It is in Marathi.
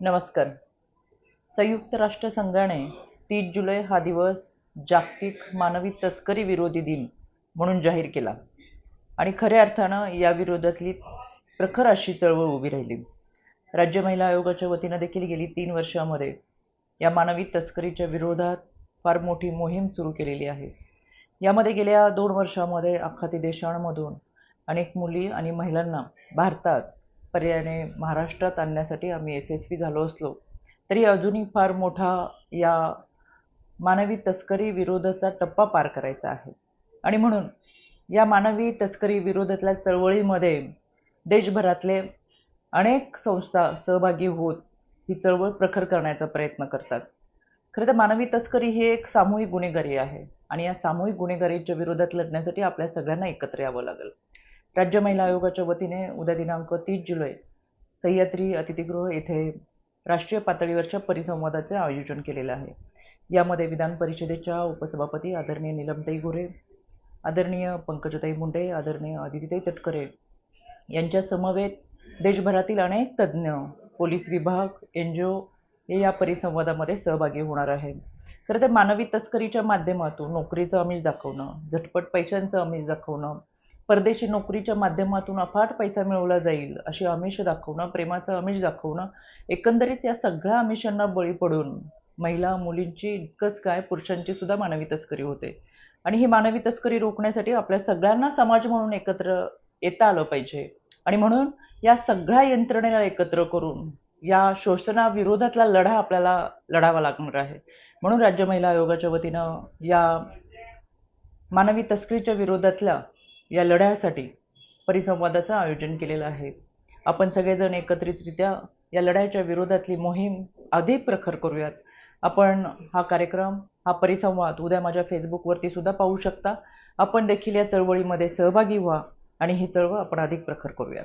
नमस्कार. संयुक्त राष्ट्र संघाने तीस जुलै हा दिवस जागतिक मानवी तस्करी विरोधी दिन म्हणून जाहीर केला. आणि खऱ्या अर्थानं या विरोधातली प्रखर अशी चळवळ उभी राहिली. राज्य महिला आयोगाच्या वतीनं देखील गेली तीन वर्षामध्ये या मानवी तस्करीच्या विरोधात फार मोठी मोहीम सुरू केलेली आहे. यामध्ये गेल्या दोन वर्षामध्ये आखाती देशांमधून अनेक मुली आणि महिलांना भारतात पर्यायाने महाराष्ट्रात आणण्यासाठी आम्ही यशस्वी झालो असलो तरी अजूनही फार मोठा या मानवी तस्करी विरोधाचा टप्पा पार करायचा आहे. आणि म्हणून या मानवी तस्करी विरोधातल्या चळवळीमध्ये देशभरातले अनेक संस्था सहभागी होत ही चळवळ प्रखर करण्याचा प्रयत्न करतात. खरं तर मानवी तस्करी ही एक सामूहिक गुन्हेगारी आहे. आणि या सामूहिक गुन्हेगारीच्या विरोधात लढण्यासाठी आपल्या सगळ्यांना एकत्र यावं लागेल. राज्य महिला आयोगाच्या वतीने उद्या दिनांक तीस जुलै सह्याद्री अतिथीगृह येथे राष्ट्रीय पातळीवरच्या परिसंवादाचे आयोजन केलेलं आहे. यामध्ये विधान परिषदेच्या उपसभापती आदरणीय नीलमताई गोरे आदरणीय पंकजताई मुंडे आदरणीय अदितीताई तटकरे यांच्या समवेत देशभरातील अनेक तज्ज्ञ पोलीस विभाग एन जी ओ हे या परिसंवादामध्ये सहभागी होणार आहे. खरं तर मानवी तस्करीच्या माध्यमातून नोकरीचं आमिष दाखवणं झटपट पैशांचं आमिष दाखवणं परदेशी नोकरीच्या माध्यमातून अफाट पैसा मिळवला जाईल अशी आमिष दाखवणं प्रेमाचं आमिष दाखवणं एकंदरीत या सगळ्या आमिषांना बळी पडून महिला मुलींची इतकंच काय पुरुषांची सुद्धा मानवी तस्करी होते. आणि ही मानवी तस्करी रोखण्यासाठी आपल्या सगळ्यांना समाज म्हणून एकत्र येता आलं पाहिजे. आणि म्हणून या सगळ्या यंत्रणेला एकत्र करून या शोषणाविरोधातला लढा आपल्याला लढावा लागणार आहे. म्हणून राज्य महिला आयोगाच्या वतीनं या मानवी तस्करीच्या विरोधातल्या या लढ्यासाठी परिसंवादाचं आयोजन केलेलं आहे. आपण सगळेजण एकत्रितरित्या या लढ्याच्या विरोधातली मोहीम अधिक प्रखर करूयात. आपण हा कार्यक्रम हा परिसंवाद उद्या माझ्या फेसबुकवरती सुद्धा पाहू शकता. आपण देखील या चळवळीमध्ये सहभागी व्हा आणि ही चळवळ आपण अधिक प्रखर करूयात.